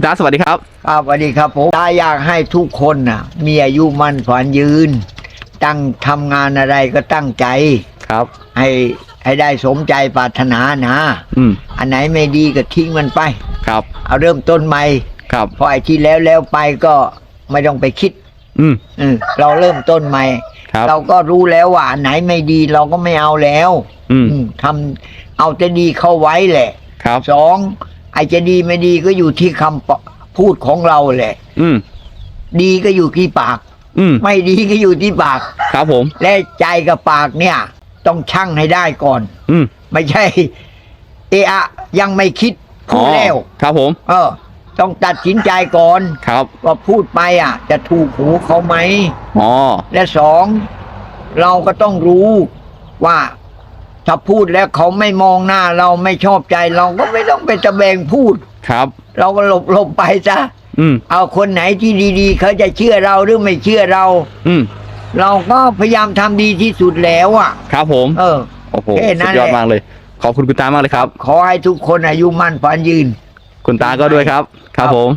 คุณตาสวัสดีครับ ครับสวัสดีครับผมตาอยากให้ทุกคนน่ะ มีอายุมั่นขวัญยืน ตั้งทำงานอะไรก็ตั้งใจ ครับ ให้ให้ได้สมใจปรารถนานะ อืมอันไหนไม่ดีก็ทิ้งมันไป ครับเอาเริ่มต้นใหม่ครับ เพราะไอ้ที่แล้วแล้วไปก็ไม่ต้องไปคิดอืมเออเราเริ่มต้นใหม่ ครับ เราก็รู้แล้วว่าอันไหนไม่ดีเราก็ไม่เอาแล้ว อืมอืมทำเอาแต่ดีเข้าไว้แหละ ครับ สองไอ้จะดีไม่ดีก็อยู่ที่คำปะพูดของเราแหละอืม ดีก็อยู่ที่ปาก อืม ไม่ดีก็อยู่ที่ปาก ครับผม และใจกับปากเนี่ย ต้องชั่งให้ได้ก่อน อืม ไม่ใช่ เอะอะยังไม่คิดพูดแล้ว อ๋อครับผม เออ ต้องตัดสินใจก่อนครับ ว่าพูดไปอะ จะถูกหูเขาไหม อ๋อ และสองเราก็ต้องรู้ว่า ถ้าพูดแล้วเขาไม่มองหน้าเราไม่ชอบใจเราก็ไม่ต้องไปตะแบงพูด ครับ เราก็หลบหลบไปซะอืมเอาคนไหนที่ดี ๆ เขาจะเชื่อเราหรือไม่เชื่อเรา อืมเราก็พยายามทำดีที่สุดแล้วอะ ครับผม เออ โอ้โหแค่นั้สุนดยอดแหละ มากเลย ขอบคุณคุณตามากเลยครับ ขอให้ทุกคนอายุมั่นฝันยืน คุณตาก็ด้วยครับ ครับผม